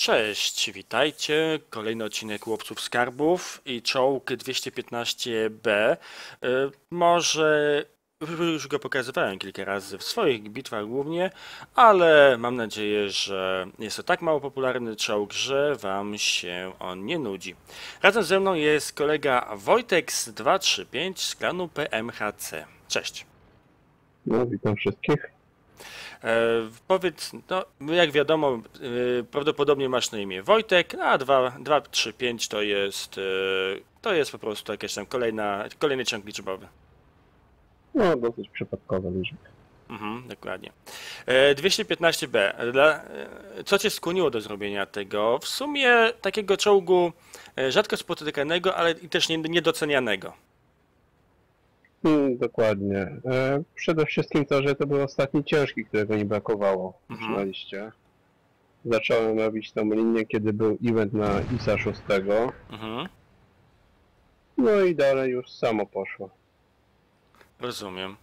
Cześć, witajcie. Kolejny odcinek Łowców Skarbów i czołg 215B. Y, Może już go pokazywałem kilka razy w swoich bitwach głównie, ale mam nadzieję, że jest to tak mało popularny czołg, że Wam się on nie nudzi. Razem ze mną jest kolega Wojtek z 235 z klanu PMHC. Cześć. No, witam wszystkich. E, powiedz, no jak wiadomo, e, prawdopodobnie masz na imię Wojtek, a 2, 2 3, 5 to jest, e, to jest po prostu jakaś tam kolejna, kolejny ciąg liczbowy. No, dosyć przypadkowe liczby. Mhm, dokładnie. E, 215B. Dla, e, co cię skłoniło do zrobienia tego? W sumie takiego czołgu rzadko spotykanego, ale i też nie- niedocenianego. Mm, dokładnie. E, przede wszystkim to, że to był ostatni ciężki, którego mi brakowało Mhm. na liście. Zacząłem robić tą linię, kiedy był event na ISA 6. Mhm, No i dalej już samo poszło. rozumiem.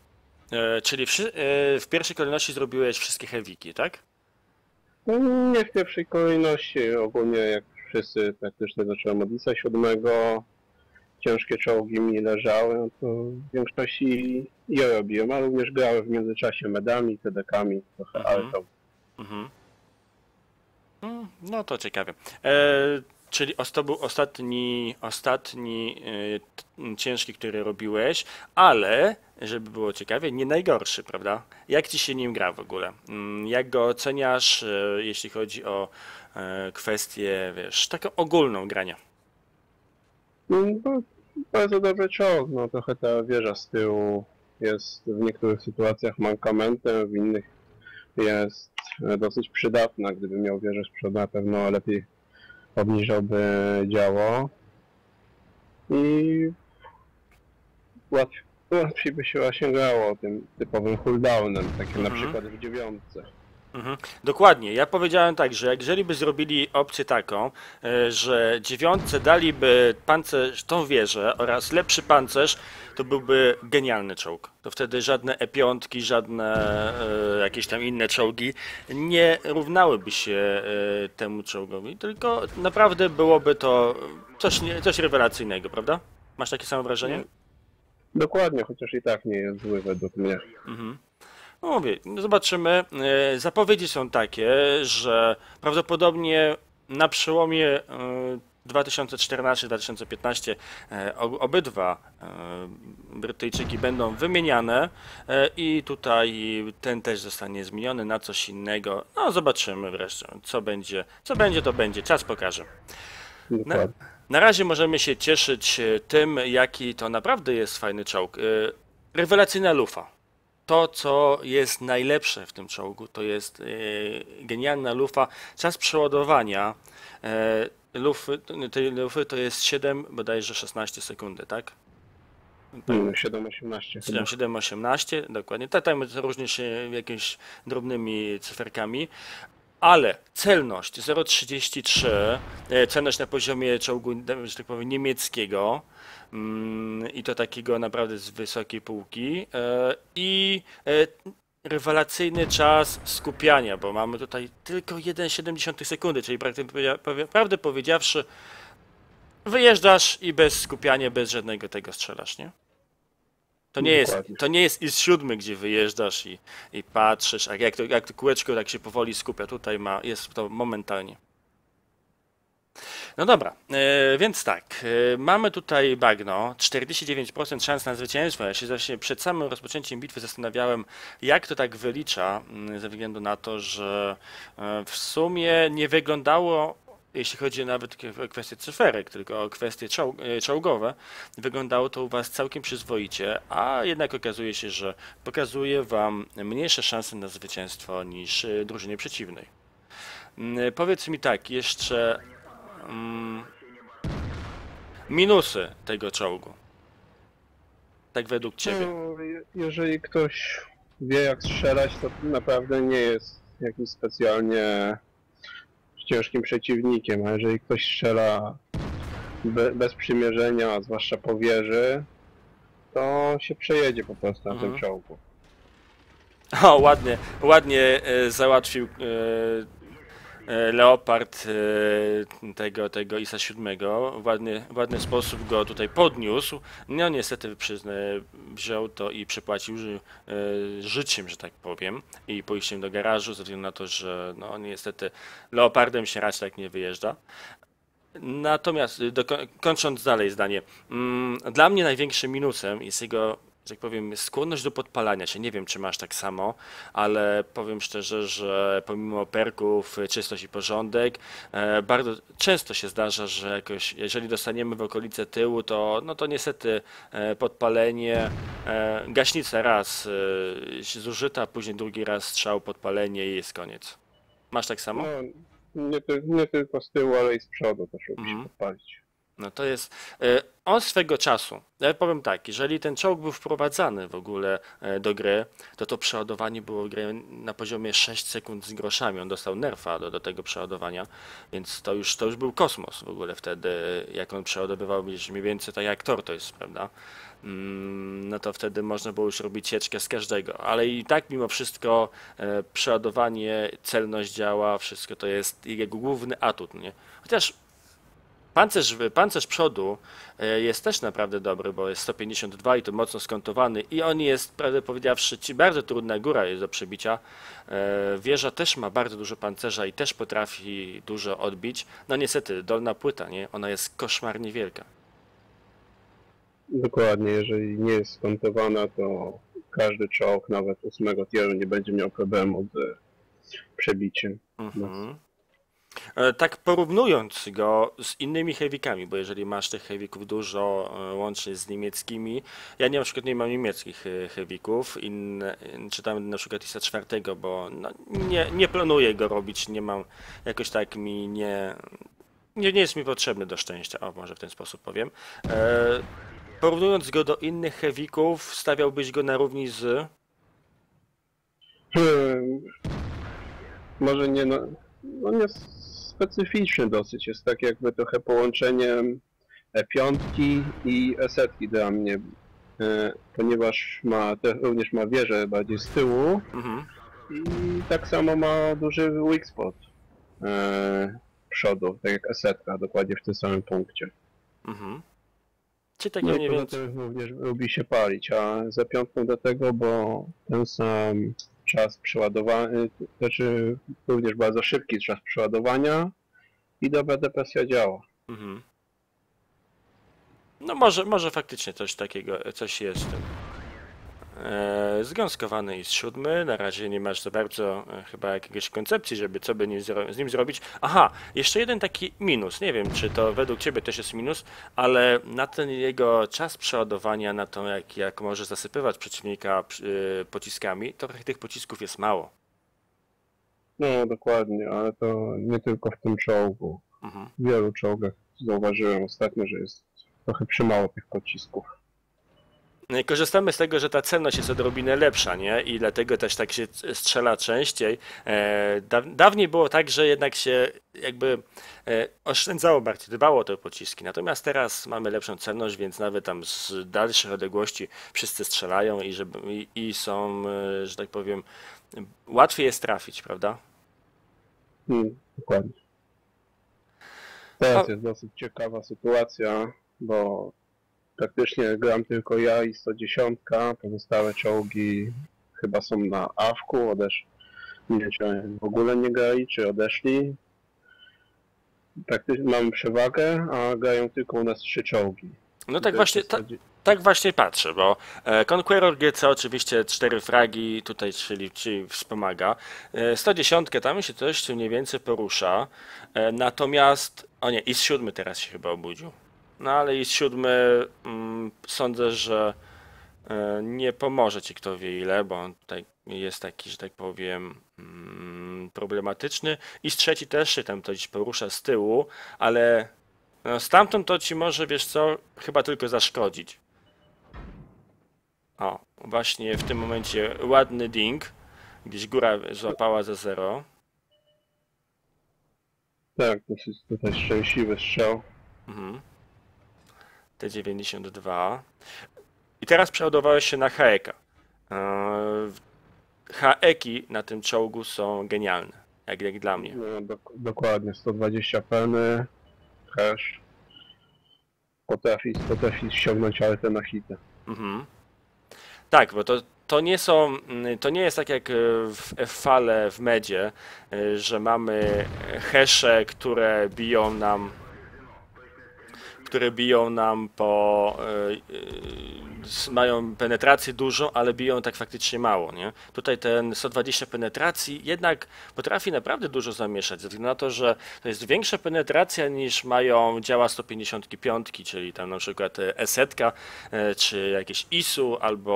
E, czyli wszy, e, w pierwszej kolejności zrobiłeś wszystkie heaviki, tak? No, nie w pierwszej kolejności, ogólnie jak wszyscy praktycznie zacząłem od ISA 7. Ciężkie czołgi mi leżały, no to w większości je robiłem, ale również grałem w międzyczasie medami, TDK-ami, trochę Mhm. altą. Mhm. Mm, No to ciekawe. E, czyli to był ostatni, ostatni e, ciężki, który robiłeś, ale żeby było ciekawie, nie najgorszy, prawda? Jak ci się nim gra w ogóle? Mm, Jak go oceniasz, e, jeśli chodzi o e, kwestię, wiesz, taką ogólną grania? No, to bardzo dobry czołg, no trochę ta wieża z tyłu jest w niektórych sytuacjach mankamentem, w innych jest dosyć przydatna. Gdyby miał wieżę z przodu, na pewno lepiej obniżałby działo i łatwiej, łatwiej by się grało tym typowym cooldownem, takim na Mhm. przykład w dziewiątce. Mhm. Dokładnie. Ja powiedziałem tak, że jeżeli by zrobili opcję taką, e, że dziewiątce daliby pancerz, tą wieżę oraz lepszy pancerz, to byłby genialny czołg. To wtedy żadne E5, żadne e, jakieś tam inne czołgi nie równałyby się e, temu czołgowi, tylko naprawdę byłoby to coś, coś rewelacyjnego, prawda? Masz takie samo wrażenie? Dokładnie, chociaż i tak nie jest zły według mnie. Mhm. No mówię, zobaczymy. E, Zapowiedzi są takie, że prawdopodobnie na przełomie e, 2014-2015 e, o- obydwa e, Brytyjczyki będą wymieniane e, i tutaj ten też zostanie zmieniony na coś innego. No zobaczymy wreszcie, co będzie. Co będzie, to będzie. Czas pokaże. Dokładnie. Na razie możemy się cieszyć e, tym, jaki to naprawdę jest fajny czołg. E, Rewelacyjna lufa. To, co jest najlepsze w tym czołgu, to jest e, genialna lufa. Czas przeładowania e, lufy, tej lufy to jest 7, bodajże 16 sekundy, tak? Mm, 7-18 chyba. 7-18, dokładnie. Ta tam różni się jakimiś drobnymi cyferkami. Ale celność 0,33, e, celność na poziomie czołgu, że tak powiem, niemieckiego mm, i to takiego naprawdę z wysokiej półki e, i e, rewelacyjny czas skupiania, bo mamy tutaj tylko 1,7 sekundy, czyli prawdę powiedziawszy, wyjeżdżasz i bez skupiania, bez żadnego tego strzelasz, nie? To nie jest, to nie jest is siódmy, gdzie wyjeżdżasz i, i patrzysz, a jak to, jak to kółeczko tak się powoli skupia. Tutaj ma, jest to momentalnie. No dobra, e, więc tak, e, mamy tutaj bagno, 49% szans na zwycięstwo. Ja się właśnie przed samym rozpoczęciem bitwy zastanawiałem, jak to tak wylicza, mm, ze względu na to, że e, w sumie nie wyglądało, jeśli chodzi nawet o kwestie cyferek, tylko o kwestie czoł, czołgowe, wyglądało to u Was całkiem przyzwoicie, a jednak okazuje się, że pokazuje Wam mniejsze szanse na zwycięstwo niż drużynie przeciwnej. Mm, Powiedz mi tak, jeszcze mm, minusy tego czołgu. Tak według Ciebie. No, je- jeżeli ktoś wie jak strzelać, to naprawdę nie jest jakimś specjalnie ciężkim przeciwnikiem, a jeżeli ktoś strzela be, bez przymierzenia, a zwłaszcza po wieży, to się przejedzie po prostu na Mhm. tym czołgu. O, ładnie, ładnie e, załatwił e, e, Leopard e, tego, tego ISA 7 w ładny, w ładny sposób go tutaj podniósł. No niestety przyznę, wziął to i przepłacił ży, e, życiem, że tak powiem, i pójściem do garażu, ze względu na to, że no niestety Leopardem się raczej tak nie wyjeżdża. Natomiast do, kończąc dalej zdanie, mm, dla mnie największym minusem jest jego że tak powiem, skłonność do podpalania się. Nie wiem, czy masz tak samo, ale powiem szczerze, że pomimo perków, czystość i porządek, e, bardzo często się zdarza, że jakoś, jeżeli dostaniemy w okolice tyłu, to, no to niestety e, podpalenie, e, gaśnica raz zużyta, później drugi raz strzał, podpalenie i jest koniec. Masz tak samo? No, nie, nie tylko z tyłu, ale i z przodu też lubi się Mhm. podpalić. No to jest. e, On swego czasu, ja powiem tak, jeżeli ten czołg był wprowadzany w ogóle e, do gry, to to przeładowanie było na poziomie 6 sekund z groszami. On dostał nerfa do, do tego przeładowania, więc to już, to już był kosmos w ogóle wtedy, jak on przeładowywał mniej więcej tak jak Tor to jest, prawda? Mm, No to wtedy można było już robić sieczkę z każdego, ale i tak mimo wszystko e, przeładowanie, celność działa, wszystko to jest jego główny atut, nie? Chociaż Pancerz, pancerz przodu e, jest też naprawdę dobry, bo jest 152 i to mocno skontowany i on jest, prawdę powiedziawszy, bardzo trudna góra jest do przebicia. E, Wieża też ma bardzo dużo pancerza i też potrafi dużo odbić. No niestety, dolna płyta, nie? Ona jest koszmarnie wielka. Dokładnie, jeżeli nie jest skontowana, to każdy czołg, nawet ósmego tieru, nie będzie miał problemu z przebiciem. Mhm. E, Tak porównując go z innymi heavy'kami, bo jeżeli masz tych heavy'ków dużo, e, łącznie z niemieckimi, ja nie, na przykład nie mam niemieckich e, heavy'ków, inne, czytam na przykład ISA 4, bo no, nie, nie planuję go robić, nie mam, jakoś tak mi nie, nie, nie jest mi potrzebny do szczęścia, o może w ten sposób powiem. E, porównując go do innych heavy'ków, stawiałbyś go na równi z... Hmm, może nie, no, no nie specyficzny dosyć, jest tak jakby trochę połączeniem E5 i E7 dla mnie, e, ponieważ ma również ma wieżę bardziej z tyłu Mhm. i tak samo ma duży weak spot e, przodu, tak jak E7, dokładnie w tym samym punkcie. Mhm. Czy takie No mniej więcej... również lubi się palić, a za piątką do tego, bo ten sam czas przeładowania, znaczy również bardzo szybki czas przeładowania i dobra depresja działa. Mhm. No może, może faktycznie coś takiego, coś jest w tym. E, zgąskowany jest siódmy, na razie nie masz za bardzo e, chyba jakiegoś koncepcji, żeby co by z nim zrobić. Aha, jeszcze jeden taki minus, nie wiem czy to według Ciebie też jest minus, ale na ten jego czas przeładowania, na to jak, jak może zasypywać przeciwnika przy- pociskami, trochę tych pocisków jest mało. No dokładnie, ale to nie tylko w tym czołgu. Mhm. W wielu czołgach zauważyłem ostatnio, że jest trochę przymało tych pocisków. No Korzystamy z tego, że ta celność jest odrobinę lepsza, nie? I dlatego też tak się strzela częściej. E, da, dawniej było tak, że jednak się jakby e, oszczędzało bardziej, dbało o te pociski. Natomiast teraz mamy lepszą celność, więc nawet tam z dalszych odległości wszyscy strzelają i, żeby, i, są, e, że tak powiem, łatwiej jest trafić, prawda? Hmm, dokładnie. Teraz A- jest dosyć ciekawa sytuacja, bo praktycznie gram tylko ja i 110, pozostałe czołgi chyba są na awku, odesz... nie wiem, czy w ogóle nie grali, czy odeszli. Praktycznie mamy przewagę, a grają tylko u nas trzy czołgi. No tak właśnie, ta, Tak właśnie patrzę, bo e, Conqueror GC oczywiście cztery fragi tutaj, czyli, czyli wspomaga. E, 110 tam się coś mniej więcej porusza. E, natomiast, o nie, IS 7 teraz się chyba obudził. No ale IS 7 mm, sądzę, że e, nie pomoże ci kto wie ile, bo on tutaj jest taki, że tak powiem, mm, problematyczny. IS trzeci też się tam coś porusza z tyłu, ale no, stamtąd to ci może, wiesz co, chyba tylko zaszkodzić. O, właśnie w tym momencie ładny ding. Gdzieś góra złapała za zero. Tak, dosyć tutaj szczęśliwy strzał. Mhm. T92. I teraz przeładowałeś się na Haeka. Eee, Haeki na tym czołgu są genialne. jak, jak dla mnie. No, dok- dokładnie, 120 peny, hash. Potrafi, potrafi ściągnąć altę na hity. Mhm. Tak, bo to, to nie są, mm, to nie jest tak jak e, w fale w medzie, e, że mamy hesze, które biją nam które biją nam po s- mają penetrację dużą, ale biją tak faktycznie mało, nie? Tutaj ten 120 penetracji jednak potrafi naprawdę dużo zamieszać, ze względu na to, że to jest większa penetracja niż mają działa 155, czyli tam na przykład e, E-setka, czy jakieś ISU albo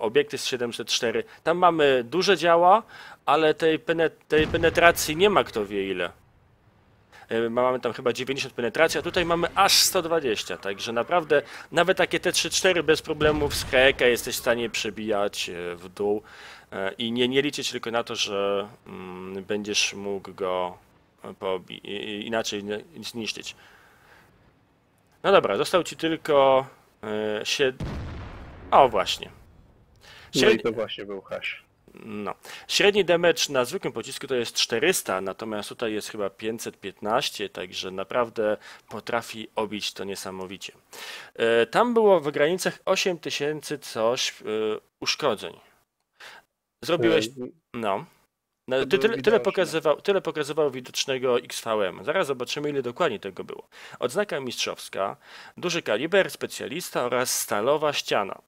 obiekty z 704. Tam mamy duże działa, ale tej, pene- tej penetracji nie ma kto wie ile. E, Mamy tam chyba 90 penetracji, a tutaj mamy aż 120, także naprawdę nawet takie T3-4 bez problemów z heka jesteś w stanie przebijać e, w dół e, i nie, nie liczyć tylko na to, że mm, będziesz mógł go inaczej zniszczyć. No dobra, został ci tylko się... O właśnie. No i to właśnie był hash. No. Średni damage na zwykłym pocisku to jest 400, natomiast tutaj jest chyba 515, także naprawdę potrafi obić to niesamowicie. E, Tam było w granicach 8000 coś e, uszkodzeń. Zrobiłeś, E, no. No, ty, tyle, tyle, pokazywał, tyle pokazywał widocznego XVM. Zaraz zobaczymy, ile dokładnie tego było. Odznaka mistrzowska, duży kaliber, specjalista oraz stalowa ściana.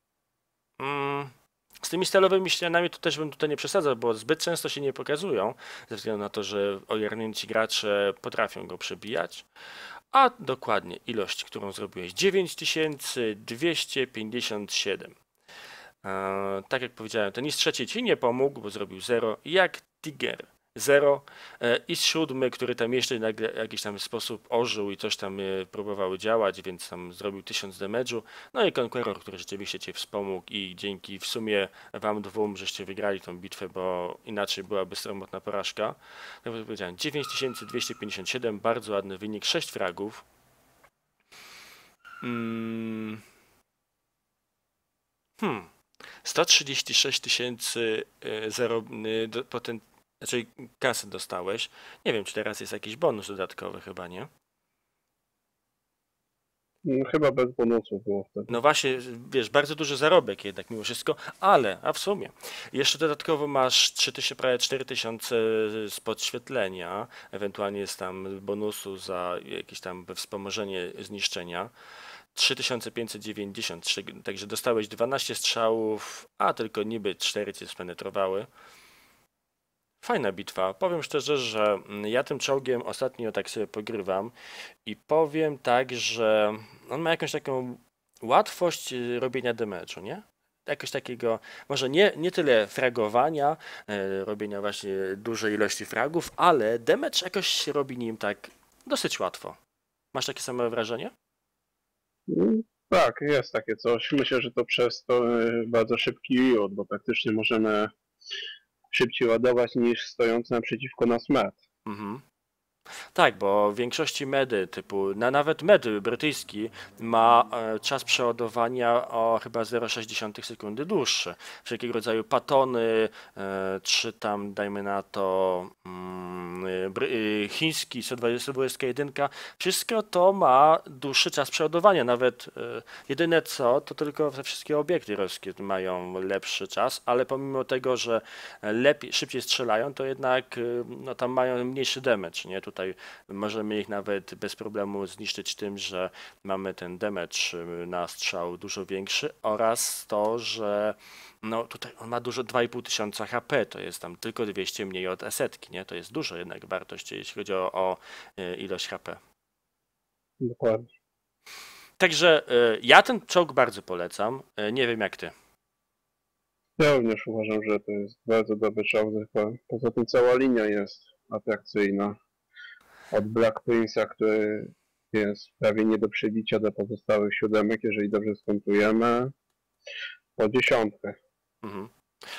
Mm, z tymi stalowymi ścianami to też bym tutaj nie przesadzał, bo zbyt często się nie pokazują, ze względu na to, że ogarnięci gracze potrafią go przebijać. A dokładnie ilość, którą zrobiłeś, 9257. E, tak jak powiedziałem, ten z trzeci ci nie pomógł, bo zrobił 0, jak Tiger 0 e, i siódmy, który tam jeszcze nagle w jakiś tam sposób ożył i coś tam e, próbował działać, więc tam zrobił 1000 damage'u. No i Conqueror, który rzeczywiście cię wspomógł i dzięki w sumie wam dwóm, żeście wygrali tą bitwę, bo inaczej byłaby sromotna porażka. Tak jak powiedziałem, 9257, bardzo ładny wynik, 6 fragów. Mm. Hmm. 136 tysięcy y, y, znaczy kasy dostałeś. Nie wiem, czy teraz jest jakiś bonus dodatkowy, chyba nie. No, chyba bez bonusów było wtedy. No właśnie, wiesz, bardzo duży zarobek jednak mimo wszystko, ale, a w sumie, jeszcze dodatkowo masz 3000, prawie 4000 z podświetlenia, ewentualnie jest tam bonusu za jakieś tam wspomożenie zniszczenia. 3590, trzy- także dostałeś 12 strzałów, a tylko niby 4 cię spenetrowały. Fajna bitwa. Powiem szczerze, że mm, ja tym czołgiem ostatnio tak sobie pogrywam i powiem tak, że on ma jakąś taką łatwość y, robienia damage'u, nie? Jakoś takiego, może nie, nie tyle fragowania, e, robienia właśnie dużej ilości fragów, ale damage jakoś się robi nim tak dosyć łatwo. Masz takie same wrażenie? Mm, Tak, jest takie coś. Myślę, że to przez to y, bardzo szybki reload, bo praktycznie możemy szybciej ładować niż stojący naprzeciwko nas med. Mhm. Tak, bo w większości medy typu, na nawet med brytyjski ma e, czas przeładowania o chyba 0,6 sekundy dłuższy. Wszelkiego rodzaju patony, e, czy tam dajmy na to mm, e, e, chiński 121, wszystko to ma dłuższy czas przeładowania. Nawet e, jedyne co, to tylko te wszystkie obiekty roskie mają lepszy czas, ale pomimo tego, że lepiej, szybciej strzelają, to jednak y, no, tam mają mniejszy damage, nie? Tutaj możemy ich nawet bez problemu zniszczyć tym, że mamy ten damage y, na strzał dużo większy oraz to, że no tutaj on ma dużo 2,5 tysiąca HP, to jest tam tylko 200 mniej od esetki, nie? To jest dużo jednak wartość, jeśli chodzi o, o y, ilość HP. Dokładnie. Także y, ja ten czołg bardzo polecam, nie wiem jak ty. Ja również uważam, że to jest bardzo dobry czołg. Poza tym cała linia jest atrakcyjna. Od Black Prince'a, który jest prawie nie do przebicia do pozostałych siódemek, jeżeli dobrze skontujemy, po dziesiątkę. Mhm.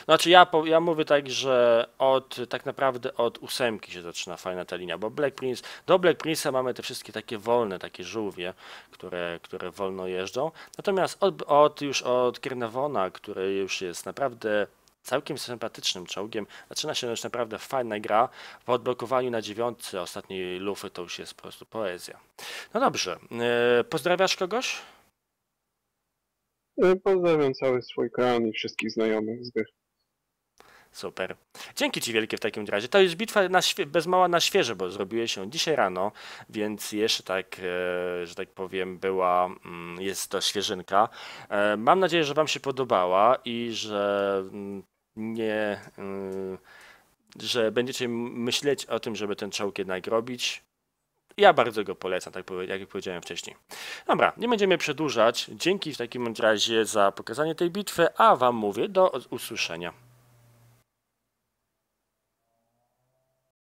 Znaczy ja, ja mówię tak, że od tak naprawdę od ósemki się zaczyna fajna ta linia, bo Black Prince, do Black Prince'a mamy te wszystkie takie wolne, takie żółwie, które, które wolno jeżdżą. Natomiast od, od już od Kernavona, który już jest naprawdę całkiem sympatycznym czołgiem. Zaczyna się już naprawdę fajna gra. Po odblokowaniu na dziewiątce ostatniej lufy to już jest po prostu poezja. No dobrze, e, pozdrawiasz kogoś? E, Pozdrawiam cały swój klan i wszystkich znajomych z gry. Super. Dzięki Ci wielkie w takim razie. To jest bitwa na bez mała na świeże, bo zrobiłeś ją dzisiaj rano, więc jeszcze tak, e, że tak powiem, była, mm, jest to świeżynka. E, Mam nadzieję, że Wam się podobała i że mm, nie, mm, że będziecie myśleć o tym, żeby ten czołg jednak robić. Ja bardzo go polecam, tak jak powiedziałem wcześniej. Dobra, nie będziemy przedłużać. Dzięki w takim razie za pokazanie tej bitwy, a Wam mówię do usłyszenia.